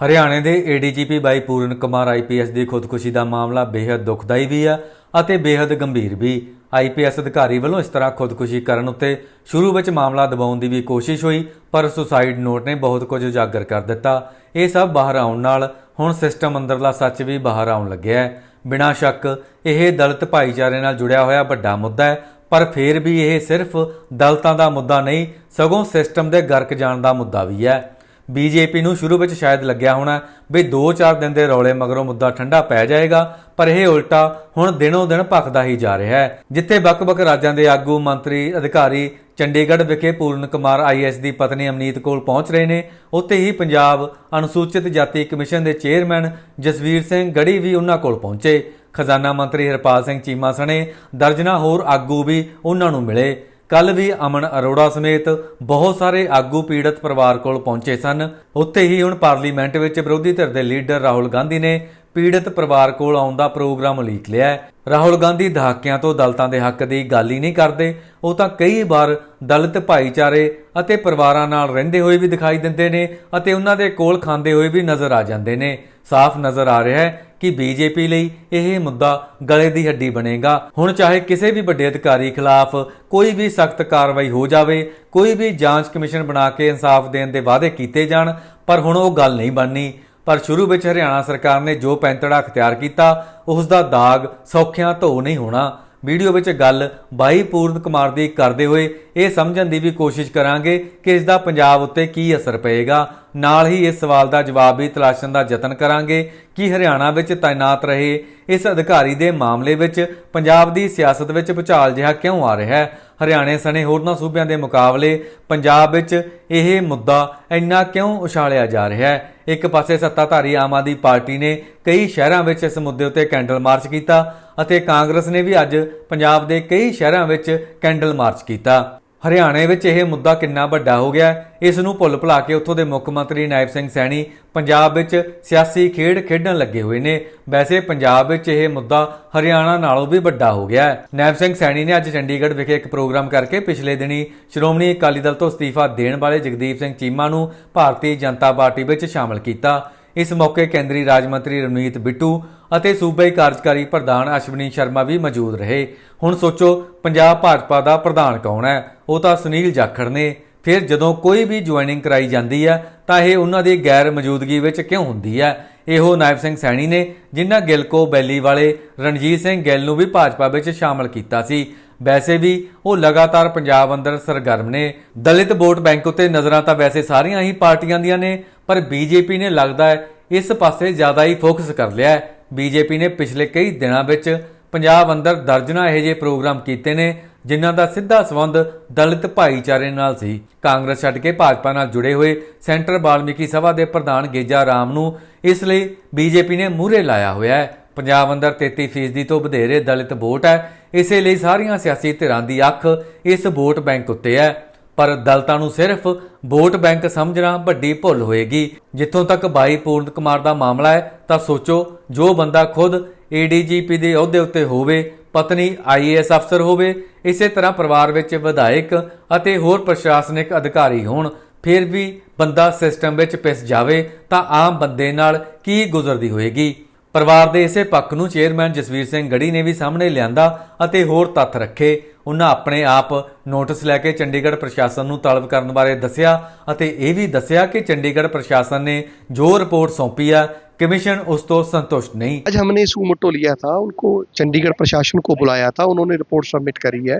ਹਰਿਆਣੇ ਦੇ ADGP Y Puran Kumar IPS ਦੀ ਖੁਦਕੁਸ਼ੀ ਦਾ ਮਾਮਲਾ ਬੇਹੱਦ ਦੁਖਦਾਈ ਵੀ ਹੈ ਅਤੇ ਬੇਹੱਦ ਗੰਭੀਰ ਵੀ। ਆਈਪੀਐਸ ਅਧਿਕਾਰੀ ਵੱਲੋਂ ਇਸ ਤਰ੍ਹਾਂ ਖੁਦਕੁਸ਼ੀ ਕਰਨ ਉੱਤੇ ਸ਼ੁਰੂ ਵਿੱਚ ਮਾਮਲਾ ਦਬਾਉਣ ਦੀ ਵੀ ਕੋਸ਼ਿਸ਼ ਹੋਈ, ਪਰ ਸੁਸਾਈਡ ਨੋਟ ਨੇ ਬਹੁਤ ਕੁਝ ਉਜਾਗਰ ਕਰ ਦਿੱਤਾ। ਇਹ ਸਭ ਬਾਹਰ ਆਉਣ ਨਾਲ ਹੁਣ ਸਿਸਟਮ ਅੰਦਰਲਾ ਸੱਚ ਵੀ ਬਾਹਰ ਆਉਣ ਲੱਗਿਆ ਹੈ। ਬਿਨਾਂ ਸ਼ੱਕ ਇਹ ਦਲਤ ਭਾਈਚਾਰੇ ਨਾਲ ਜੁੜਿਆ ਹੋਇਆ ਵੱਡਾ ਮੁੱਦਾ ਹੈ, ਪਰ ਫੇਰ ਵੀ ਇਹ ਸਿਰਫ ਦਲਤਾਂ ਦਾ ਮੁੱਦਾ ਨਹੀਂ, ਸਗੋਂ ਸਿਸਟਮ ਦੇ ਗਰਕ ਜਾਣ ਦਾ ਮੁੱਦਾ ਵੀ ਹੈ। ਬੀਜੇਪੀ ਨੂੰ ਸ਼ੁਰੂ ਵਿੱਚ ਸ਼ਾਇਦ ਲੱਗਿਆ ਹੋਣਾ ਵੀ 2-4 ਦਿਨ ਦੇ ਰੌਲੇ ਮਗਰੋਂ ਮੁੱਦਾ ਠੰਡਾ ਪੈ ਜਾਏਗਾ, ਪਰ ਇਹ ਉਲਟਾ ਹੁਣ ਦਿਨੋਂ ਦਿਨ ਭਖਦਾ ਹੀ ਜਾ ਰਿਹਾ ਹੈ, ਜਿੱਥੇ ਵੱਖ-ਵੱਖ ਰਾਜਾਂ ਦੇ ਆਗੂ ਮੰਤਰੀ, ਅਧਿਕਾਰੀ ਚੰਡੀਗੜ੍ਹ ਵਿਖੇ ਪੂਰਨ ਕੁਮਾਰ ਆਈਐਸ ਦੀ ਪਤਨੀ ਅਮਨੀਤ ਕੋਲ ਪਹੁੰਚ ਰਹੇ ਨੇ। ਉੱਥੇ ਹੀ ਪੰਜਾਬ ਅਨੁਸੂਚਿਤ ਜਾਤੀ ਕਮਿਸ਼ਨ ਦੇ ਚੇਅਰਮੈਨ ਜਸਵੀਰ ਸਿੰਘ ਗੜੀ ਵੀ ਉਹਨਾਂ ਕੋਲ ਪਹੁੰਚੇ। ਖਜ਼ਾਨਾ ਮੰਤਰੀ ਹਰਪਾਲ ਸਿੰਘ ਚੀਮਾ ਸਣੇ ਦਰਜਨਾ ਹੋਰ ਆਗੂ ਵੀ ਉਹਨਾਂ ਨੂੰ ਮਿਲੇ। ਕੱਲ ਵੀ ਅਮਨ ਅਰੋੜਾ ਸਮੇਤ ਬਹੁਤ ਸਾਰੇ ਆਗੂ ਪੀੜਤ ਪਰਿਵਾਰ ਕੋਲ ਪਹੁੰਚੇ ਸਨ। ਉੱਥੇ ਹੀ ਹੁਣ ਪਾਰਲੀਮੈਂਟ ਵਿੱਚ ਵਿਰੋਧੀ ਧਿਰ ਦੇ ਲੀਡਰ ਰਾਹੁਲ ਗਾਂਧੀ ਨੇ ਪੀੜਤ ਪਰਿਵਾਰ ਕੋਲ ਆਉਣ ਦਾ ਪ੍ਰੋਗਰਾਮ ਉਲੀਕ ਲਿਆ ਹੈ। ਰਾਹੁਲ ਗਾਂਧੀ ਦਹਾਕਿਆਂ ਤੋਂ ਦਲਤਾਂ ਦੇ ਹੱਕ ਦੀ ਗੱਲ ਹੀ ਨਹੀਂ ਕਰਦੇ। ਉਹ ਤਾਂ ਕਈ ਵਾਰ ਦਲਿਤ ਭਾਈਚਾਰੇ ਅਤੇ ਪਰਿਵਾਰਾਂ ਨਾਲ ਰਹਿੰਦੇ ਹੋਏ ਵੀ ਦਿਖਾਈ ਦਿੰਦੇ ਨੇ ਅਤੇ ਉਹਨਾਂ ਦੇ ਕੋਲ ਖਾਂਦੇ ਹੋਏ ਵੀ ਨਜ਼ਰ ਆ ਜਾਂਦੇ ਨੇ। ਸਾਫ਼ ਨਜ਼ਰ ਆ ਰਿਹਾ ਹੈ ਕਿ ਬੀਜੇਪੀ ਲਈ ਇਹ ਮੁੱਦਾ ਗਲੇ ਦੀ ਹੱਡੀ ਬਣੇਗਾ। ਹੁਣ ਚਾਹੇ ਕਿਸੇ ਵੀ ਵੱਡੇ ਅਧਿਕਾਰੀ ਖਿਲਾਫ ਕੋਈ ਵੀ ਸਖਤ ਕਾਰਵਾਈ ਹੋ ਜਾਵੇ, ਕੋਈ ਵੀ ਜਾਂਚ ਕਮਿਸ਼ਨ ਬਣਾ ਕੇ ਇਨਸਾਫ ਦੇਣ ਦੇ ਵਾਅਦੇ ਕੀਤੇ ਜਾਣ, ਪਰ ਹੁਣ ਉਹ ਗੱਲ ਨਹੀਂ ਬਣਨੀ। ਪਰ ਸ਼ੁਰੂ ਵਿੱਚ ਹਰਿਆਣਾ ਸਰਕਾਰ ਨੇ ਜੋ ਪੈਂਤੜਾ ਅਖਤਿਆਰ ਕੀਤਾ ਉਸ ਦਾ ਦਾਗ ਸੌਖਿਆਂ ਧੋ ਨਹੀਂ ਹੋਣਾ। ਵੀਡੀਓ ਵਿੱਚ ਗੱਲ ਬਾਈ ਪੂਰਨ ਕੁਮਾਰ ਦੀ ਕਰਦੇ ਹੋਏ ਇਹ ਸਮਝਣ ਦੀ ਵੀ ਕੋਸ਼ਿਸ਼ ਕਰਾਂਗੇ ਕਿ ਇਸ ਦਾ ਪੰਜਾਬ ਉੱਤੇ ਕੀ ਅਸਰ ਪਏਗਾ। ਨਾਲ ਹੀ ਇਸ ਸਵਾਲ ਦਾ ਜਵਾਬ ਵੀ ਤਲਾਸ਼ਣ ਦਾ ਯਤਨ ਕਰਾਂਗੇ ਕਿ ਹਰਿਆਣਾ ਵਿੱਚ ਤਾਇਨਾਤ ਰਹੇ ਇਸ ਅਧਿਕਾਰੀ ਦੇ ਮਾਮਲੇ ਵਿੱਚ ਪੰਜਾਬ ਦੀ ਸਿਆਸਤ ਵਿੱਚ ਭੁਚਾਲ ਜਿਹਾ ਕਿਉਂ ਆ ਰਿਹਾ ਹੈ? ਹਰਿਆਣੇ ਸਣੇ ਹੋਰਨਾਂ ਸੂਬਿਆਂ ਦੇ ਮੁਕਾਬਲੇ ਪੰਜਾਬ ਵਿੱਚ ਇਹ ਮੁੱਦਾ ਇੰਨਾ ਕਿਉਂ ਉਛਾਲਿਆ ਜਾ ਰਿਹਾ ਹੈ? ਇੱਕ ਪਾਸੇ ਸੱਤਾਧਾਰੀ ਆਮ ਆਦਮੀ ਪਾਰਟੀ ਨੇ ਕਈ ਸ਼ਹਿਰਾਂ ਵਿੱਚ ਇਸ ਮੁੱਦੇ ਉੱਤੇ ਕੈਂਡਲ ਮਾਰਚ ਕੀਤਾ ਅਤੇ ਕਾਂਗਰਸ ਨੇ ਵੀ ਅੱਜ ਪੰਜਾਬ ਦੇ ਕਈ ਸ਼ਹਿਰਾਂ ਵਿੱਚ ਕੈਂਡਲ ਮਾਰਚ ਕੀਤਾ। ਹਰਿਆਣੇ ਵਿੱਚ ਇਹ ਮੁੱਦਾ ਕਿੰਨਾ ਵੱਡਾ ਹੋ ਗਿਆ, ਇਸ ਨੂੰ ਭੁੱਲ ਭੁਲਾ ਕੇ ਉੱਥੋਂ ਦੇ ਮੁੱਖ ਮੰਤਰੀ ਨਾਇਬ ਸਿੰਘ ਸੈਣੀ ਪੰਜਾਬ ਵਿੱਚ ਸਿਆਸੀ ਖੇਡ ਖੇਡਣ ਲੱਗੇ ਹੋਏ ਨੇ। ਵੈਸੇ ਪੰਜਾਬ ਵਿੱਚ ਇਹ ਮੁੱਦਾ ਹਰਿਆਣਾ ਨਾਲੋਂ ਵੀ ਵੱਡਾ ਹੋ ਗਿਆ। ਹੈ ਨਾਇਬ ਸਿੰਘ ਸੈਣੀ ਨੇ ਅੱਜ ਚੰਡੀਗੜ੍ਹ ਵਿਖੇ ਇੱਕ ਪ੍ਰੋਗਰਾਮ ਕਰਕੇ ਪਿਛਲੇ ਦਿਨੀ ਸ਼੍ਰੋਮਣੀ ਅਕਾਲੀ ਦਲ ਤੋਂ ਅਸਤੀਫਾ ਦੇਣ ਵਾਲੇ ਜਗਦੀਪ ਸਿੰਘ ਚੀਮਾ ਨੂੰ ਭਾਰਤੀ ਜਨਤਾ ਪਾਰਟੀ ਵਿੱਚ ਸ਼ਾਮਲ ਕੀਤਾ। ਇਸ ਮੌਕੇ ਕੇਂਦਰੀ ਰਾਜ ਮੰਤਰੀ ਰਣਜੀਤ ਬਿੱਟੂ ਅਤੇ ਸੂਬਾਈ ਕਾਰਜਕਾਰੀ ਪ੍ਰਧਾਨ ਅਸ਼ਵਨੀ ਸ਼ਰਮਾ ਵੀ ਮੌਜੂਦ ਰਹੇ। ਹੁਣ ਸੋਚੋ, ਪੰਜਾਬ ਭਾਜਪਾ ਦਾ ਪ੍ਰਧਾਨ ਕੌਣ ਹੈ? ਉਹ ਤਾਂ ਸੁਨੀਲ ਜਾਖੜ ਨੇ। ਫਿਰ ਜਦੋਂ ਕੋਈ ਵੀ ਜੁਆਇਨਿੰਗ ਕਰਾਈ ਜਾਂਦੀ ਹੈ, ਤਾਂ ਇਹ ਉਹਨਾਂ ਦੀ ਗੈਰ ਮੌਜੂਦਗੀ ਵਿੱਚ ਕਿਉਂ ਹੁੰਦੀ ਹੈ? ਇਹੋ ਨਾਇਬ ਸਿੰਘ ਸੈਣੀ ਨੇ, ਜਿਨ੍ਹਾਂ ਗਿੱਲ ਕੋ ਬੈਲੀ ਵਾਲੇ ਰਣਜੀਤ ਸਿੰਘ ਗਿੱਲ ਨੂੰ ਵੀ ਭਾਜਪਾ ਵਿੱਚ ਸ਼ਾਮਲ ਕੀਤਾ ਸੀ। ਵੈਸੇ ਵੀ ਉਹ ਲਗਾਤਾਰ ਪੰਜਾਬ ਅੰਦਰ ਸਰਗਰਮ ਨੇ। ਦਲਿਤ ਵੋਟ ਬੈਂਕ ਉਤੇ ਨਜ਼ਰਾਂ ਤਾਂ ਵੈਸੇ ਸਾਰੀਆਂ ਹੀ ਪਾਰਟੀਆਂ ਦੀਆਂ ਨੇ ਪਰ ਬੀਜੇਪੀ ਨੇ ਲੱਗਦਾ ਹੈ ਇਸ ਪਾਸੇ ਜ਼ਿਆਦਾ ਹੀ ਫੋਕਸ ਕਰ ਲਿਆ ਹੈ। ਬੀਜੇਪੀ ਨੇ ਪਿਛਲੇ ਕਈ ਦਿਨਾਂ ਵਿੱਚ ਪੰਜਾਬ ਅੰਦਰ ਦਰਜਨਾ ਇਹੋ ਜਿਹੇ ਪ੍ਰੋਗਰਾਮ ਕੀਤੇ ਨੇ, ਜਿਨ੍ਹਾਂ ਦਾ ਸਿੱਧਾ ਸੰਬੰਧ ਦਲਿਤ ਭਾਈਚਾਰੇ ਨਾਲ ਸੀ। ਕਾਂਗਰਸ ਛੱਡ ਕੇ ਭਾਜਪਾ ਨਾਲ ਜੁੜੇ ਹੋਏ ਸੈਂਟਰ ਬਾਲਮੀਕੀ ਸਭਾ ਦੇ ਪ੍ਰਧਾਨ ਗੇਜਾ ਰਾਮ ਨੂੰ ਇਸ ਲਈ ਬੀਜੇਪੀ ਨੇ ਮੂਹਰੇ ਲਾਇਆ ਹੋਇਆ ਹੈ। ਪੰਜਾਬ ਅੰਦਰ 33% ਤੋਂ ਵਧੇਰੇ ਦਲਿਤ ਵੋਟ ਹੈ। ਇਸੇ ਲਈ ਸਾਰੀਆਂ ਸਿਆਸੀ ਧਿਰਾਂ ਦੀ ਅੱਖ ਇਸ ਵੋਟ ਬੈਂਕ ਉੱਤੇ ਹੈ। ਪਰ ਦਲਤਾਂ ਨੂੰ ਸਿਰਫ ਵੋਟ ਬੈਂਕ ਸਮਝਣਾ ਵੱਡੀ ਭੁੱਲ ਹੋਏਗੀ। ਜਿੱਥੋਂ ਤੱਕ ਬਾਈ ਪੂਰਨ ਕੁਮਾਰ ਦਾ ਮਾਮਲਾ ਹੈ, ਤਾਂ ਸੋਚੋ, ਜੋ ਬੰਦਾ ਖੁਦ ਏਡੀਜੀਪੀ ਦੇ ਅਹੁਦੇ ਉੱਤੇ ਹੋਵੇ, ਪਤਨੀ ਆਈਏਐਸ ਅਫਸਰ ਹੋਵੇ, ਇਸੇ ਤਰ੍ਹਾਂ ਪਰਿਵਾਰ ਵਿੱਚ ਵਿਧਾਇਕ ਅਤੇ ਹੋਰ ਪ੍ਰਸ਼ਾਸਨਿਕ ਅਧਿਕਾਰੀ ਹੋਣ, ਫਿਰ ਵੀ ਬੰਦਾ ਸਿਸਟਮ ਵਿੱਚ ਪਿਸ ਜਾਵੇ, ਤਾਂ ਆਮ ਬੰਦੇ ਨਾਲ ਕੀ ਗੁਜ਼ਰਦੀ ਹੋਏਗੀ? ਪਰਿਵਾਰ ਦੇ ਇਸੇ ਪੱਖ ਨੂੰ ਚੇਅਰਮੈਨ ਜਸਵੀਰ ਸਿੰਘ ਗੜੀ ਨੇ ਵੀ ਸਾਹਮਣੇ ਲਿਆਂਦਾ ਅਤੇ ਹੋਰ ਤੱਥ ਰੱਖੇ। ਉਹਨਾਂ ਆਪਣੇ ਆਪ ਨੋਟਿਸ ਲੈ ਕੇ ਚੰਡੀਗੜ੍ਹ ਪ੍ਰਸ਼ਾਸਨ ਨੂੰ ਤਲਬ ਕਰਨ ਬਾਰੇ ਦੱਸਿਆ ਅਤੇ ਇਹ ਵੀ ਦੱਸਿਆ ਕਿ ਚੰਡੀਗੜ੍ਹ ਪ੍ਰਸ਼ਾਸਨ ਨੇ ਜੋ ਰਿਪੋਰਟ ਸੌਂਪੀ ਆ कमीशन उस तो संतुष्ट नहीं आज हमने इस मोटो लिया था उनको चंडीगढ़ प्रशासन को बुलाया था उन्होंने रिपोर्ट सबमिट करी है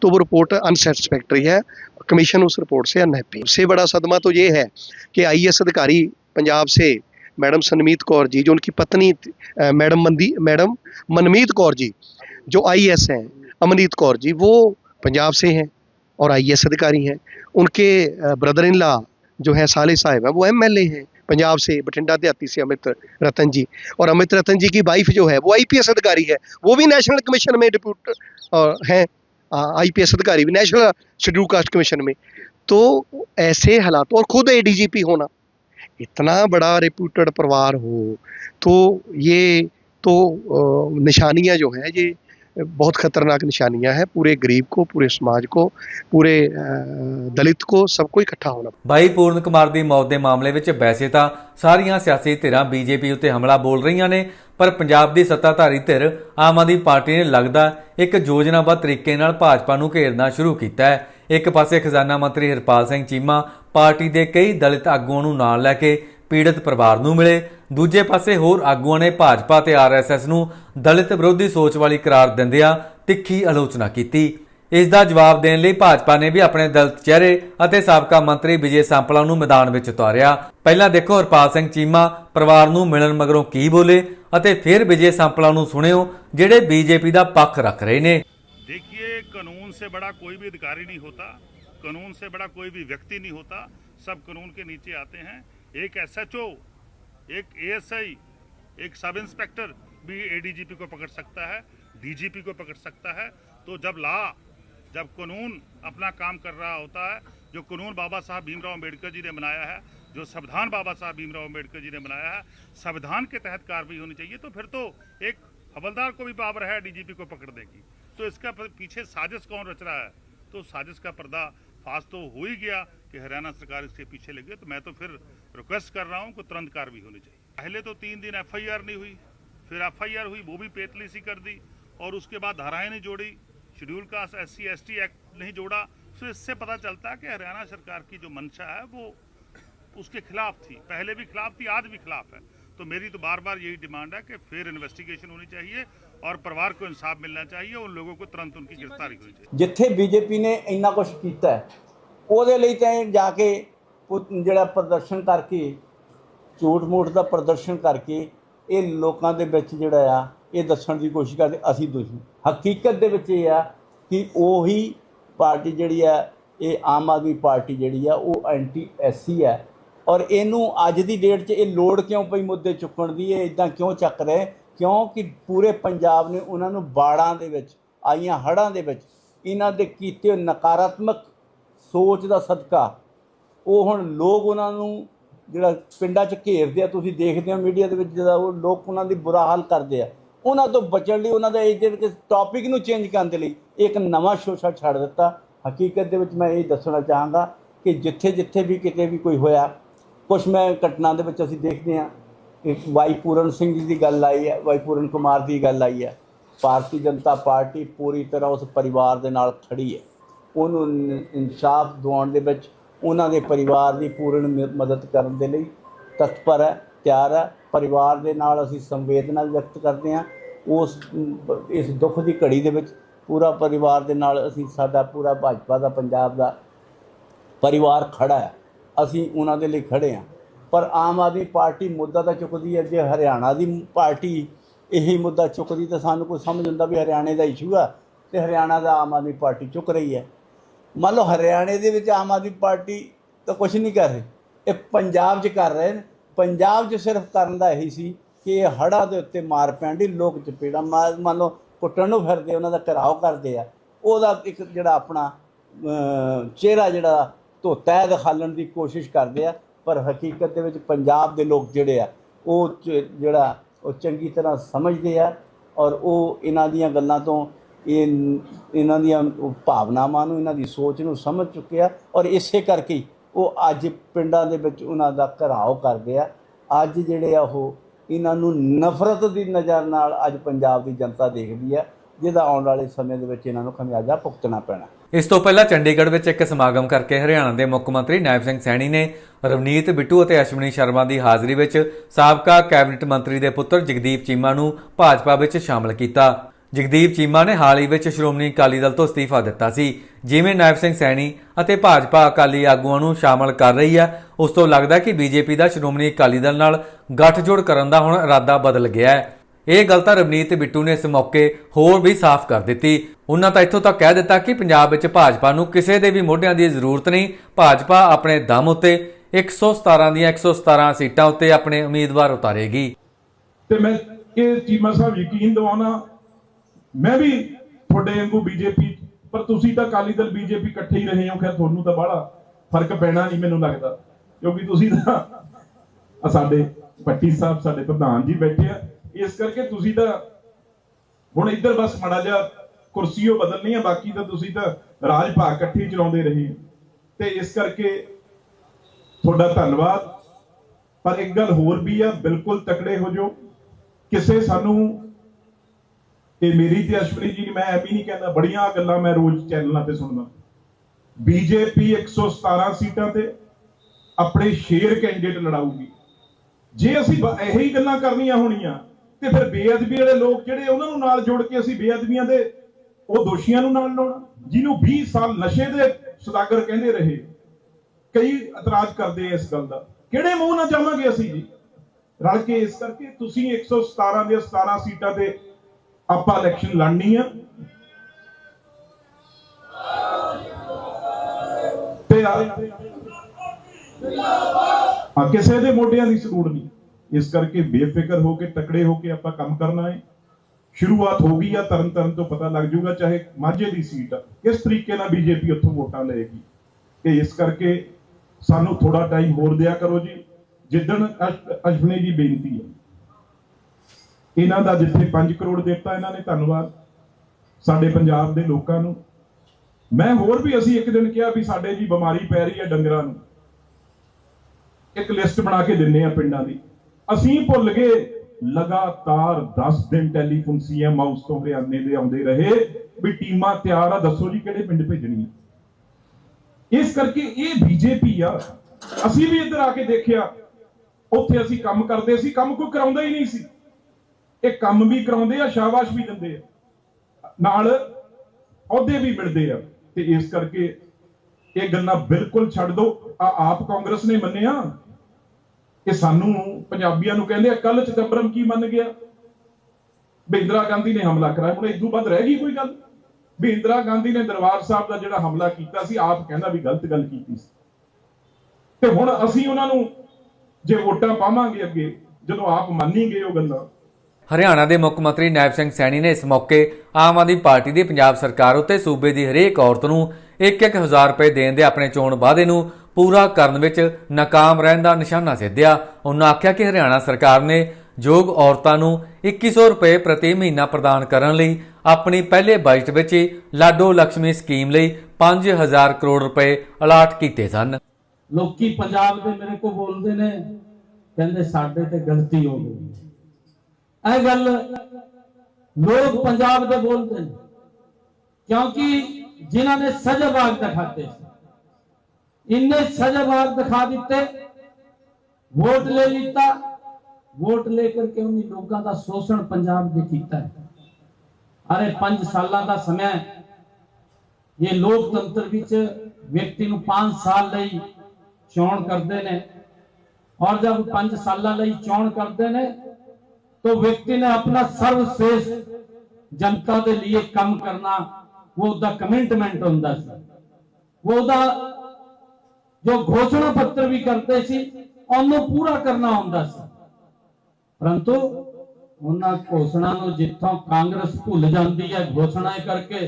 तो वो रिपोर्ट अनसेटिस्फैक्ट्री है कमीशन उस रिपोर्ट से अनहैप्पी उससे बड़ा सदमा तो ये है कि आईएएस अधिकारी पंजाब से मैडम सनमीत कौर जी जो उनकी पत्नी मैडम मंदी मैडम मनमीत कौर जी जो आईएएस हैं अमनीत कौर जी, वो पंजाब से हैं और आईएएस अधिकारी हैं। उनके ब्रदर इन ला जो है, साले साहिब हैं, वो एमएलए हैं, पंजाब से, बठिंडा, देहाती से अमित रतन जी। और अमित रतन जी की वाइफ जो है, वो आईपीएस अधिकारी है। वो भी नेशनल कमीशन में डिप्यूट हैं। आईपीएस अधिकारी भी नेशनल शेड्यूल कास्ट कमीशन में। तो ऐसे हालात, और खुद एडीजीपी होना, इतना बड़ा रिप्यूटेड परिवार हो तो ये तो निशानियाँ जो हैं, ये बहुत खतरनाक निशानियां हैं पूरे गरीब को पूरे समाज को पूरे अ, दलित को सबको इकट्ठा होना ਬਾਈ ਪੂਰਨ ਕੁਮਾਰ ਦੀ ਮੌਤ ਦੇ ਮਾਮਲੇ ਵਿੱਚ ਵੈਸੇ ਤਾਂ ਸਾਰੀਆਂ ਸਿਆਸੀ ਧਿਰਾਂ ਬੀਜੇਪੀ ਉੱਤੇ ਹਮਲਾ ਬੋਲ ਰਹੀਆਂ ਨੇ ਪਰ ਪੰਜਾਬ ਦੀ ਸੱਤਾਧਾਰੀ ਧਿਰ ਆਮ ਆਦਮੀ ਪਾਰਟੀ ਨੇ ਲੱਗਦਾ ਇੱਕ ਯੋਜਨਾਬੱਧ ਤਰੀਕੇ ਨਾਲ ਭਾਜਪਾ ਨੂੰ ਘੇਰਨਾ ਸ਼ੁਰੂ ਕੀਤਾ ਹੈ ਇੱਕ ਪਾਸੇ ਖਜ਼ਾਨਾ ਮੰਤਰੀ ਹਰਪਾਲ ਸਿੰਘ ਚੀਮਾ ਪਾਰਟੀ ਦੇ ਕਈ ਦਲਿਤ ਆਗੂਆਂ ਨੂੰ ਨਾਲ ਲੈ ਕੇ ਪੀੜਤ ਪਰਿਵਾਰ ਨੂੰ ਮਿਲੇ ਦੂਜੇ ਪਾਸੇ ਹੋਰ ਆਗੂਆਂ ਨੇ ਭਾਜਪਾ ਤੇ ਆਰਐਸਐਸ ਨੂੰ ਦਲਿਤ ਵਿਰੋਧੀ ਸੋਚ ਵਾਲੀ ਕਰਾਰ ਦਿੰਦਿਆਂ ਤਿੱਖੀ ਆਲੋਚਨਾ ਕੀਤੀ ਇਸ ਦਾ ਜਵਾਬ ਦੇਣ ਲਈ ਭਾਜਪਾ ਨੇ ਵੀ ਆਪਣੇ ਦਲਿਤ ਚਿਹਰੇ ਅਤੇ ਸਾਬਕਾ ਮੰਤਰੀ ਵਿਜੇ ਸੰਪਲਾ ਨੂੰ ਮੈਦਾਨ ਵਿੱਚ ਉਤਾਰਿਆ ਪਹਿਲਾਂ ਦੇਖੋ ਹਰਪਾਲ ਸਿੰਘ ਚੀਮਾ ਪਰਿਵਾਰ ਨੂੰ ਮਿਲਣ ਮਗਰੋਂ ਕੀ ਬੋਲੇ ਅਤੇ ਫਿਰ ਵਿਜੇ ਸੰਪਲਾ ਨੂੰ ਸੁਣਿਓ ਜਿਹੜੇ ਬੀਜੇਪੀ ਦਾ ਪੱਖ ਰੱਖ ਰਹੇ ਨੇ देखिए कानून से बड़ा कोई भी अधिकारी नहीं होता कानून से बड़ा कोई भी व्यक्ति नहीं होता सब कानून के नीचे आते हैं एक एसएचओ एक एएसआई एक सब इंस्पेक्टर भी एडीजीपी को पकड़ सकता है डीजीपी को पकड़ सकता है। तो जब ला, जब कानून अपना काम कर रहा होता है, जो कानून बाबा साहब भीमराव अंबेडकर जी ने बनाया है, जो संविधान बाबा साहब भीमराव अंबेडकर जी ने बनाया है, संविधान के तहत कार्रवाई होनी चाहिए तो फिर तो एक हवलदार को भी पावर है डीजीपी को पकड़ देगी। तो इसका पीछे साजिश कौन रच रहा है? तो साजिश का पर्दा फाश तो हो ही गया कि हरियाणा सरकार इसके पीछे लगी। तो मैं तो फिर रिक्वेस्ट कर रहा हूँ कि तुरंत कार्रवाई होनी चाहिए पहले तो तीन दिन एफआईआर नहीं हुई, फिर एफआईआर हुई, वो भी पेतली सी कर दी, और उसके बाद धाराएँ नहीं जोड़ी schedule caste S C act नहीं जोड़ा तो इससे पता चलता है कि हरियाणा सरकार की जो मंशा है, वो उसके खिलाफ थी पहले भी खिलाफ थी, आज भी खिलाफ है तो मेरी तो बार बार यही डिमांड है कि फिर इन्वेस्टिगेशन होनी चाहिए और परिवार को इंसाफ मिलना चाहिए उन लोगों को तुरंत उनकी गिरफ्तारी होनी चाहिए ਜਿੱਥੇ ਬੀਜੇਪੀ ਨੇ ਇੰਨਾ ਕੁਝ ਕੀਤਾ ਹੈ, ਉਹਦੇ ਲਈ ਤਾਂ ਇਹ ਜਾ ਕੇ ਪੁ- ਜਿਹੜਾ ਪ੍ਰਦਰਸ਼ਨ ਕਰਕੇ ਝੂਠ ਮੂਠ ਦਾ ਪ੍ਰਦਰਸ਼ਨ ਕਰਕੇ ਇਹ ਲੋਕਾਂ ਦੇ ਵਿੱਚ ਜਿਹੜਾ ਆ ਇਹ ਦੱਸਣ ਦੀ ਕੋਸ਼ਿਸ਼ ਕਰਦੇ ਅਸੀਂ ਦੁਸ਼ਮਣ ਹਕੀਕਤ ਦੇ ਵਿੱਚ ਇਹ ਆ ਕਿ ਉਹੀ ਪਾਰਟੀ ਜਿਹੜੀ ਆ ਇਹ ਆਮ ਆਦਮੀ ਪਾਰਟੀ ਜਿਹੜੀ ਆ ਉਹ ਐਂਟੀ ਐਸਸੀ ਹੈ ਔਰ ਇਹਨੂੰ ਅੱਜ ਦੀ ਡੇਟ 'ਚ ਇਹ ਲੋੜ ਕਿਉਂ ਪਈ ਮੁੱਦੇ ਚੁੱਕਣ ਦੀ? ਇਹ ਇਦਾਂ ਕਿਉਂ ਚੱਕ ਰਹੇ? ਕਿਉਂਕਿ ਪੂਰੇ ਪੰਜਾਬ ਨੇ ਉਹਨਾਂ ਨੂੰ ਬਾੜਾਂ ਦੇ ਵਿੱਚ, ਆਈਆਂ ਹੜ੍ਹਾਂ ਦੇ ਵਿੱਚ, ਇਹਨਾਂ ਦੇ ਕੀਤੇ ਹੋਏ ਨਕਾਰਾਤਮਕ ਸੋਚ ਦਾ ਸਦਕਾ। ਉਹ ਹੁਣ ਲੋਕ ਉਹਨਾਂ ਨੂੰ ਜਿਹੜਾ ਪਿੰਡਾਂ 'ਚ ਘੇਰਦੇ ਆ, ਤੁਸੀਂ ਦੇਖਦੇ ਹੋ ਮੀਡੀਆ ਦੇ ਵਿੱਚ ਜਦੋਂ ਉਹ ਲੋਕ ਉਹਨਾਂ ਦੀ ਬੁਰਾ ਹਾਲ ਕਰਦੇ ਆ। ਉਹਨਾਂ ਤੋਂ ਬਚਣ ਲਈ ਉਹਨਾਂ ਦਾ ਇਹ ਜਿਹੜੇ ਟੌਪਿਕ ਨੂੰ ਚੇਂਜ ਕਰਨ ਦੇ ਲਈ ਇੱਕ ਨਵਾਂ ਸ਼ੋਸ਼ਾ ਛੱਡ ਦਿੱਤਾ। ਹਕੀਕਤ ਦੇ ਵਿੱਚ ਮੈਂ ਇਹ ਦੱਸਣਾ ਚਾਹਾਂਗਾ ਕਿ ਜਿੱਥੇ ਜਿੱਥੇ ਵੀ ਕਿਤੇ ਵੀ ਕੋਈ ਹੋਇਆ ਕੁਛ ਮੈਂ ਘਟਨਾ ਦੇ ਵਿੱਚ ਅਸੀਂ ਦੇਖਦੇ ਹਾਂ ਇੱਕ ਵਾਈ ਪੂਰਨ ਸਿੰਘ ਜੀ ਦੀ ਗੱਲ ਆਈ ਹੈ ਵਾਈ ਪੂਰਨ ਕੁਮਾਰ ਦੀ ਗੱਲ ਆਈ ਹੈ। ਭਾਰਤੀ ਜਨਤਾ ਪਾਰਟੀ ਪੂਰੀ ਤਰ੍ਹਾਂ ਉਸ ਪਰਿਵਾਰ ਦੇ ਨਾਲ ਖੜੀ ਹੈ। ਉਹਨੂੰ ਇਨਸਾਫ ਦਿਵਾਉਣ ਦੇ ਵਿੱਚ ਉਹਨਾਂ ਦੇ ਪਰਿਵਾਰ ਦੀ ਪੂਰਨ ਮ- ਮਦਦ ਕਰਨ ਦੇ ਲਈ ਤਤਪਰ ਹੈ, ਤਿਆਰ ਹੈ। ਪਰਿਵਾਰ ਦੇ ਨਾਲ ਅਸੀਂ ਸੰਵੇਦਨਾ ਵਿਅਕਤ ਕਰਦੇ ਹਾਂ। ਉਸ, ਇਸ ਦੁੱਖ ਦੀ ਘੜੀ ਦੇ ਵਿੱਚ ਪੂਰਾ ਪਰਿਵਾਰ ਦੇ ਨਾਲ ਅਸੀਂ ਸਾਡਾ ਪੂਰਾ ਭਾਜਪਾ ਦਾ, ਪੰਜਾਬ ਦਾ ਪਰਿਵਾਰ ਖੜਾ ਹੈ। ਅਸੀਂ ਉਹਨਾਂ ਦੇ ਲਈ ਖੜੇ ਹਾਂ। ਪਰ ਆਮ ਆਦਮੀ ਪਾਰਟੀ ਮੁੱਦਾ ਤਾਂ ਚੁੱਕਦੀ ਹੈ, ਜੇ ਹਰਿਆਣਾ ਦੀ ਪਾਰਟੀ ਇਹੀ ਮੁੱਦਾ ਚੁੱਕਦੀ ਤਾਂ ਸਾਨੂੰ ਕੋਈ ਸਮਝ ਹੁੰਦਾ ਵੀ ਹਰਿਆਣੇ ਦਾ ਇਸ਼ੂ ਆ ਤੇ ਹਰਿਆਣਾ ਦਾ ਆਮ ਆਦਮੀ ਪਾਰਟੀ ਚੁੱਕ ਰਹੀ ਹੈ। ਮੰਨ ਲਓ ਹਰਿਆਣੇ ਦੇ ਵਿੱਚ ਆਮ ਆਦਮੀ ਪਾਰਟੀ ਤਾਂ ਕੁਝ ਨਹੀਂ ਕਰ ਰਹੀ। ਇਹ ਪੰਜਾਬ 'ਚ ਕਰ ਰਹੇ ਨੇ। ਪੰਜਾਬ 'ਚ ਸਿਰਫ ਕਰਨ ਦਾ ਇਹੀ ਸੀ ਕਿ ਇਹ ਹੜ੍ਹਾਂ ਦੇ ਉੱਤੇ ਮਾਰ ਪੈਣ ਦੀ ਲੋਕ ਚਪੇੜਾ ਮਾਰ ਮੰਨ ਲਓ ਕੁੱਟਣ ਨੂੰ ਫਿਰਦੇ, ਉਹਨਾਂ ਦਾ ਘਰਾਓ ਕਰਦੇ ਆ। ਉਹਦਾ ਇੱਕ ਜਿਹੜਾ ਆਪਣਾ ਚਿਹਰਾ ਜਿਹੜਾ ਧੋਤਾ ਹੈ, ਦਿਖਾਲਣ ਦੀ ਕੋਸ਼ਿਸ਼ ਕਰਦੇ ਆ, ਪਰ ਹਕੀਕਤ ਦੇ ਵਿੱਚ ਪੰਜਾਬ ਦੇ ਲੋਕ ਜਿਹੜੇ ਆ, ਉਹ ਚ- ਜਿਹੜਾ ਉਹ ਚੰਗੀ ਤਰ੍ਹਾਂ ਸਮਝਦੇ ਆ ਔਰ ਉਹ ਇਹਨਾਂ ਦੀਆਂ ਗੱਲਾਂ ਤੋਂ ਇਹ ਇਹਨਾਂ ਦੀਆਂ ਭਾਵਨਾਵਾਂ ਨੂੰ, ਇਹਨਾਂ ਦੀ ਸੋਚ ਨੂੰ ਸਮਝ ਚੁੱਕੇ ਆ ਔਰ ਇਸੇ ਕਰਕੇ ਉਹ ਅੱਜ ਪਿੰਡਾਂ ਦੇ ਵਿੱਚ ਉਹਨਾਂ ਦਾ ਘਰਾਓ ਕਰਦੇ ਆ। ਅੱਜ ਜਿਹੜੇ ਆ ਉਹ ਇਹਨਾਂ ਨੂੰ ਨਫ਼ਰਤ ਦੀ ਨਜ਼ਰ ਨਾਲ ਅੱਜ ਪੰਜਾਬ ਦੀ ਜਨਤਾ ਦੇਖਦੀ ਆ, ਜਿਹਦਾ ਆਉਣ ਵਾਲੇ ਸਮੇਂ ਦੇ ਵਿੱਚ ਇਹਨਾਂ ਨੂੰ ਖਮਿਆਜ਼ਾ ਭੁਗਤਣਾ ਪੈਣਾ। ਇਸ ਤੋਂ ਪਹਿਲਾਂ ਚੰਡੀਗੜ੍ਹ ਵਿੱਚ ਇੱਕ ਸਮਾਗਮ ਕਰਕੇ ਹਰਿਆਣਾ ਦੇ ਮੁੱਖ ਮੰਤਰੀ ਨਾਇਬ ਸਿੰਘ ਸੈਣੀ ਨੇ ਰਵਨੀਤ ਬਿੱਟੂ ਅਤੇ ਅਸ਼ਵਨੀ ਸ਼ਰਮਾ ਦੀ ਹਾਜ਼ਰੀ ਵਿੱਚ ਸਾਬਕਾ ਕੈਬਨਿਟ ਮੰਤਰੀ ਦੇ ਪੁੱਤਰ ਜਗਦੀਪ ਚੀਮਾ ਨੂੰ ਭਾਜਪਾ ਵਿੱਚ ਸ਼ਾਮਲ ਕੀਤਾ। ਜਗਦੀਪ ਚੀਮਾ ਨੇ ਹਾਲ ਹੀ ਵਿੱਚ ਸ਼੍ਰੋਮਣੀ ਅਕਾਲੀ ਦਲ ਤੋਂ ਅਸਤੀਫਾ ਦਿੱਤਾ ਸੀ। ਜਿਵੇਂ ਨਾਇਬ ਸਿੰਘ ਸੈਣੀ ਅਤੇ ਭਾਜਪਾ ਅਕਾਲੀ ਆਗੂਆਂ ਨੂੰ ਸ਼ਾਮਲ ਕਰ ਰਹੀ ਹੈ, ਉਸ ਤੋਂ ਲੱਗਦਾ ਕਿ ਬੀਜੇਪੀ ਦਾ ਸ਼੍ਰੋਮਣੀ ਅਕਾਲੀ ਦਲ ਨਾਲ ਗੱਠਜੋੜ ਕਰਨ ਦਾ ਹੁਣ ਇਰਾਦਾ ਬਦਲ ਗਿਆ ਹੈ। ਇਹ ਗੱਲ ਤਾਂ ਰਵਨੀਤ ਬਿੱਟੂ ਨੇ ਇਸ ਮੌਕੇ ਹੋਰ ਵੀ ਸਾਫ਼ ਕਰ ਦਿੱਤੀ। ਉਹਨਾਂ ਤਾਂ ਇੱਥੋਂ ਤੱਕ ਕਹਿ ਦਿੱਤਾ ਕਿ ਪੰਜਾਬ ਵਿੱਚ ਭਾਜਪਾ ਨੂੰ ਕਿਸੇ ਦੇ ਵੀ ਮੋਢਿਆਂ ਦੀ ਜ਼ਰੂਰਤ ਨਹੀਂ। ਭਾਜਪਾ ਆਪਣੇ ਦਮ ਉੱਤੇ 117 ਦੀਆਂ 117 ਸੀਟਾਂ ਉੱਤੇ ਆਪਣੇ ਉਮੀਦਵਾਰ ਉਤਾਰੇਗੀ। ਤੇ ਮੈਂ ਇਹ ਚੀਮਾ ਸਾਹਿਬ ਯਕੀਨ ਦਿਵਾਉਣਾ, ਮੈਂ ਵੀ ਤੁਹਾਡੇ ਵਾਂਗੂ ਬੀਜੇਪੀ, ਪਰ ਤੁਸੀਂ ਤਾਂ ਅਕਾਲੀ ਦਲ ਬੀਜੇਪੀ ਇਕੱਠੇ ਹੀ ਰਹੇ ਹੋ, ਖੈਰ ਤੁਹਾਨੂੰ ਤਾਂ ਬਾਹਲਾ ਫ਼ਰਕ ਪੈਣਾ ਨਹੀਂ ਮੈਨੂੰ ਲੱਗਦਾ। ਕਿਉਂਕਿ ਤੁਸੀਂ ਤਾਂ ਸਾਡੇ ਪੱਟੀ ਸਾਹਿਬ, ਸਾਡੇ ਪ੍ਰਧਾਨ ਜੀ ਬੈਠੇ ਆ। ਇਸ ਕਰਕੇ ਤੁਸੀਂ ਤਾਂ ਹੁਣ ਇੱਧਰ ਬਸ ਮੜਾ ਜਾ ਕੁਰਸੀਓ ਬਦਲਣੀ ਆ ਬਾਕੀ ਤਾਂ ਤੁਸੀਂ ਤਾਂ ਰਾਜ ਭਾਗ ਇਕੱਠੇ ਚਲਾਉਂਦੇ ਰਹੇ ਹੋ। ਤੇ ਇਸ ਕਰਕੇ ਤੁਹਾਡਾ ਧੰਨਵਾਦ। ਪਰ ਇੱਕ ਗੱਲ ਹੋਰ ਵੀ ਆ, ਬਿਲਕੁਲ ਤਕੜੇ ਹੋ ਜਾਓ। ਕਿਸੇ ਸਾਨੂੰ, ਇਹ ਮੇਰੀ ਤੇ ਅਸ਼ਵਨੀ ਜੀ, ਮੈਂ ਐਵੇਂ ਨਹੀਂ ਕਹਿੰਦਾ, ਬੜੀਆਂ ਗੱਲਾਂ ਮੈਂ ਰੋਜ਼ ਚੈਨਲਾਂ ਤੇ ਸੁਣਦਾ। ਬੀਜੇਪੀ 117 ਸੀਟਾਂ ਤੇ ਆਪਣੇ ਸ਼ੇਰ ਕੈਂਡੀਡੇਟ ਲੜਾਊਗੀ। ਜੇ ਅਸੀਂ ਇਹੀ ਗੱਲਾਂ ਕਰਨੀਆਂ ਹੋਣੀਆਂ ਤੇ ਫਿਰ ਬੇਅਦਬੀ ਵਾਲੇ ਲੋਕ ਜਿਹੜੇ ਉਹਨਾਂ ਨੂੰ ਨਾਲ ਜੋੜ ਕੇ ਅਸੀਂ ਬੇਅਦਬੀਆਂ ਦੇ, ਉਹ ਦੋਸ਼ੀਆਂ ਨੂੰ ਨਾਲ ਲਾਉਣਾ, ਜਿਹਨੂੰ 20 ਸਾਲ ਨਸ਼ੇ ਦੇ ਸੁਦਾਗਰ ਕਹਿੰਦੇ ਰਹੇ। ਕਈ ਇਤਰਾਜ਼ ਕਰਦੇ ਆ ਇਸ ਗੱਲ ਦਾ। ਕਿਹੜੇ ਮੂੰਹ ਨਾਲ ਜਾਵਾਂਗੇ ਅਸੀਂ ਜੀ? ਰਲ ਕੇ ਇਸ ਕਰਕੇ ਤੁਸੀਂ 117 ਦੇ 17 ਸੀਟਾਂ ਤੇ ਆਪਾਂ ਇਲੈਕਸ਼ਨ ਲੜਨੀ ਆ। ਤੇ ਆ ਕਿਸੇ ਦੇ ਮੋਢਿਆਂ ਦੀ ਸਲੂੜ ਨਹੀਂ। ਇਸ ਕਰਕੇ ਬੇਫਿਕਰ ਹੋ ਕੇ ਤਕੜੇ ਹੋ ਕੇ ਆਪਾਂ ਕੰਮ ਕਰਨਾ ਹੈ। ਸ਼ੁਰੂਆਤ ਹੋ ਗਈ ਆ ਤਰਨ ਤਰਨ ਤੋਂ ਪਤਾ ਲੱਗ ਜੂਗਾ ਚਾਹੇ ਮਾਝੇ ਦੀ ਸੀਟ ਆ, ਕਿਸ ਤਰੀਕੇ ਨਾਲ ਬੀਜੇਪੀ ਉੱਥੋਂ ਵੋਟਾਂ ਲਏਗੀ। ਤੇ ਇਸ ਕਰਕੇ ਸਾਨੂੰ ਥੋੜਾ ਟਾਈਮ ਹੋਰ ਦਿਆ ਕਰੋ ਜੀ। ਜਿੱਦਣ ਅਸ਼- ਅਸ਼ਵਨੀ ਜੀ ਬੇਨਤੀ ਹੈ। ਇਹਨਾਂ ਦਾ ਜਿੱਥੇ 5 ਕਰੋੜ ਦਿੱਤਾ ਇਹਨਾਂ ਨੇ, ਧੰਨਵਾਦ ਸਾਡੇ ਪੰਜਾਬ ਦੇ ਲੋਕਾਂ ਨੂੰ। ਮੈਂ ਹੋਰ ਵੀ ਅਸੀਂ ਇੱਕ ਦਿਨ ਕਿਹਾ ਵੀ ਸਾਡੇ ਜੀ ਬਿਮਾਰੀ ਪੈ ਰਹੀ ਹੈ ਡੰਗਰਾਂ ਨੂੰ। ਇੱਕ ਲਿਸਟ ਬਣਾ ਕੇ ਦਿੰਨੇ ਆ ਪਿੰਡਾਂ ਦੀ। ਅਸੀਂ ਭੁੱਲ ਗਏ। ਲਗਾਤਾਰ 10 ਦਿਨ ਟੈਲੀਫੋਨ ਸੀਐਮ ਹਾਊਸ ਤੋਂ ਹਰਿਆਣੇ ਦੇ ਆਉਂਦੇ ਰਹੇ। ਵੀ ਟੀਮਾਂ ਤਿਆਰ ਆ, ਦੱਸੋ ਜੀ ਕਿਹੜੇ ਪਿੰਡ ਭੇਜਣੀਆਂ ਇਸ ਕਰਕੇ ਇਹ ਬੀਜੇਪੀ ਆ। ਅਸੀਂ ਵੀ ਇੱਧਰ ਆ ਕੇ ਦੇਖਿਆ। ਉੱਥੇ ਅਸੀਂ ਕੰਮ ਕਰਦੇ ਸੀ, ਕੰਮ ਕੋਈ ਕਰਾਉਂਦਾ ਹੀ ਨਹੀਂ ਸੀ। ਇਹ ਕੰਮ ਵੀ ਕਰਾਉਂਦੇ ਆ, ਸ਼ਾਬਾਸ਼ ਵੀ ਦਿੰਦੇ ਆ। ਨਾਲ ਅਹੁਦੇ ਵੀ ਮਿਲਦੇ ਆ। ਤੇ ਇਸ ਕਰਕੇ ਇਹ ਗੱਲਾਂ ਬਿਲਕੁਲ ਛੱਡ ਦਿਓ। ਆ ਆਪ ਕਾਂਗਰਸ ਨੇ ਮੰਨਿਆ। ਕਿ ਸਾਨੂੰ ਪੰਜਾਬੀਆਂ ਨੂੰ ਕਹਿੰਦੇ ਆ ਕੱਲ ਚਦੰਬਰਮ ਕੀ ਮੰਨ ਗਿਆ? ਵੀ ਇੰਦਰਾ ਗਾਂਧੀ ਨੇ ਹਮਲਾ ਕਰਾਇਆ। ਹੁਣ ਇਦੋਂ ਬਾਅਦ ਰਹਿ ਗਈ ਕੋਈ ਗੱਲ? ਵੀ ਇੰਦਰਾ ਗਾਂਧੀ ਨੇ ਦਰਬਾਰ ਸਾਹਿਬ ਦਾ ਜਿਹੜਾ ਹਮਲਾ ਕੀਤਾ ਸੀ, ਆਪ ਕਹਿੰਦਾ ਵੀ ਗਲਤ ਗੱਲ ਕੀਤੀ ਸੀ। ਤੇ ਹੁਣ ਅਸੀਂ ਉਹਨਾਂ ਨੂੰ ਜੇ ਵੋਟਾਂ ਪਾਵਾਂਗੇ ਅੱਗੇ, ਜਦੋਂ ਆਪ ਮੰਨੀ ਗਏ ਉਹ ਗੱਲਾਂ। ਹਰਿਆਣਾ ਦੇ ਮੁੱਖ ਮੰਤਰੀ ਨਾਇਬ ਸਿੰਘ ਸੈਣੀ ਨੇ ਇਸ ਮੌਕੇ ਆਮ ਆਦਮੀ ਪਾਰਟੀ ਦੀ ਪੰਜਾਬ ਸਰਕਾਰ ਉੱਤੇ ਸੂਬੇ ਦੀ ਹਰੇਕ ਔਰਤ ਨੂੰ 1-1000 ਰੁਪਏ ਦੇਣ ਦੇ ਆਪਣੇ ਚੋਣ ਵਾਅਦੇ ਨੂੰ ਪੂਰਾ ਕਰਨ ਵਿੱਚ ਨਾਕਾਮ ਰਹਿਣ ਦਾ ਨਿਸ਼ਾਨਾ ਸਿੱਧਿਆ ਉਹਨਾਂ ਆਖਿਆ ਕਿ ਹਰਿਆਣਾ ਸਰਕਾਰ ਨੇ ਯੋਗ ਔਰਤਾਂ ਨੂੰ 2100 ਰੁਪਏ ਪ੍ਰਤੀ ਮਹੀਨਾ ਪ੍ਰਦਾਨ ਕਰਨ ਲਈ ਆਪਣੀ ਪਹਿਲੇ ਬਜਟ ਵਿੱਚ ਹੀ ਲਾਡੋ ਲక్ష్ਮੀ ਸਕੀਮ ਲਈ 5000 ਕਰੋੜ ਰੁਪਏ ਅਲਾਟ ਕੀਤੇ ਸਨ। ਲੋਕੀ ਪੰਜਾਬ ਦੇ ਮੇਰੇ ਕੋਲ ਬੋਲਦੇ ਨੇ, ਕਹਿੰਦੇ ਸਾਡੇ ਤੇ ਗਲਤੀ ਹੋ ਗਈ। ਇਹ ਗੱਲ ਲੋਕ ਪੰਜਾਬ ਦੇ ਬੋਲਦੇ ਨੇ, ਕਿਉਂਕਿ ਜਿਨ੍ਹਾਂ ਨੇ ਸਜਾਵਾਗ ਦਿਖਾਤੇ ਸੀ। ਇੰਨੇ ਸਜਾਵਾਗ ਦਿਖਾ ਦਿੱਤੇ ਵੋਟ ਲੈ ਲਿੱਤਾ ਵੋਟ ਲੈ ਕਰਕੇ ਉਹਨੀ ਲੋਕਾਂ ਦਾ ਸ਼ੋਸ਼ਣ ਪੰਜਾਬ ਦੇ ਕੀਤਾ ਹੈ ਅਰੇ 5 ਸਾਲਾਂ ਦਾ ਸਮਾਂ ਹੈ ਇਹ ਲੋਕਤੰਤਰ ਵਿੱਚ ਵਿਅਕਤੀ ਨੂੰ 5 ਸਾਲ ਲਈ ਚੋਣ ਕਰਦੇ ਨੇ ਔਰ ਜਦ 5 ਸਾਲਾਂ ਲਈ ਚੋਣ ਕਰਦੇ ਨੇ तो व्यक्ति ने अपना सर्वश्रेष्ठ जनता के लिए काम करना वो ਉਹਦਾ ਕਮਿਟਮੈਂਟ ਹੁੰਦਾ ਸੀ ਉਹ ਉਹਦਾ ਜੋ ਘੋਸ਼ਣਾ ਪੱਤਰ ਵੀ ਕਰਦੇ ਸੀ ਉਹਨੂੰ ਪੂਰਾ ਕਰਨਾ ਹੁੰਦਾ ਸੀ ਪਰੰਤੂ ਉਹਨਾਂ ਘੋਸ਼ਣਾ जितों कांग्रेस ਕਾਂਗਰਸ जाती है घोषणाएँ करके,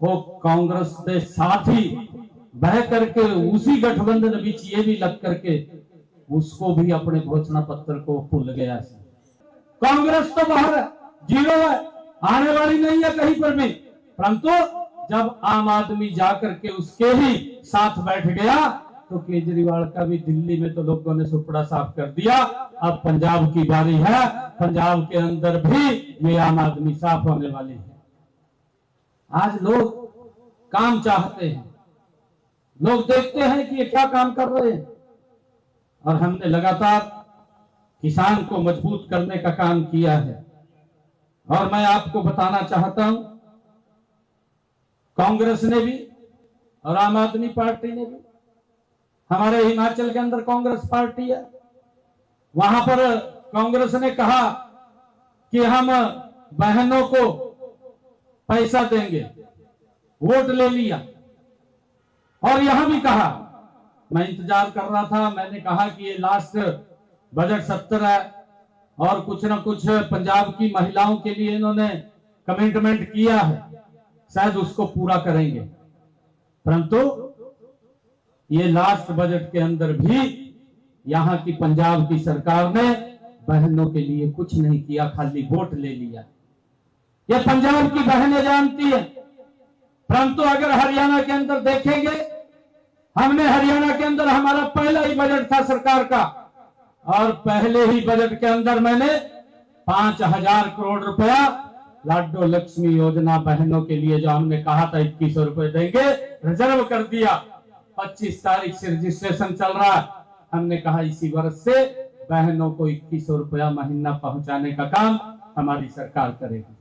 वो कांग्रेस के साथ ही बह करके, उसी गठबंधन बीच ये भी लग करके, उसको भी अपने घोषणा पत्र को भूल गया कांग्रेस तो बाहर ज़ीरो है, आने वाली नहीं है कहीं पर भी। परंतु जब आम आदमी जाकर के उसके ही साथ बैठ गया तो केजरीवाल का भी दिल्ली में तो लोगों ने सुपड़ा साफ़ कर दिया। अब पंजाब की बारी है। पंजाब के अंदर भी ये आम आदमी साफ़ होने वाली है। आज लोग काम चाहते हैं। लोग देखते हैं कि ये क्या काम कर रहे हैं। और हमने लगातार किसान को मज़बूत करने का काम किया है। और मैं आपको बताना चाहता हूँ, कांग्रेस ने भी और आम आदमी पार्टी ने भी हमारे हिमाचल के अंदर कांग्रेस पार्टी है। वहाँ पर कांग्रेस ने कहा कि हम बहनों को पैसा देंगे, वोट ले लिया। और यहाँ भी कहा, मैं इंतज़ार कर रहा था, मैंने कहा कि ये लास्ट बजट सत्र है और कुछ ना कुछ पंजाब की महिलाओं के लिए इन्होंने कमिटमेंट किया है। शायद उसको पूरा करेंगे। परंतु ये लास्ट बजट के अंदर भी यहाँ की पंजाब की सरकार ने बहनों के लिए कुछ नहीं किया, खाली वोट ले लिया। ये पंजाब की बहनें जानती है। परंतु अगर हरियाणा के अंदर देखेंगे, हमने हरियाणा के अंदर हमारा पहला ही बजट था सरकार का। और पहले ही बजट के अंदर मैंने पाँच हज़ार करोड़ रुपया लाडो लक्ष्मी योजना बहनों के लिए जो हमने कहा था, इक्कीस सौ रुपए देंगे रिज़र्व कर दिया। पच्चीस तारीख से रजिस्ट्रेशन चल रहा है हमने कहा इसी वर्ष से बहनों को इक्कीस सौ रुपया महीना पहुंचाने का काम हमारी सरकार करेगी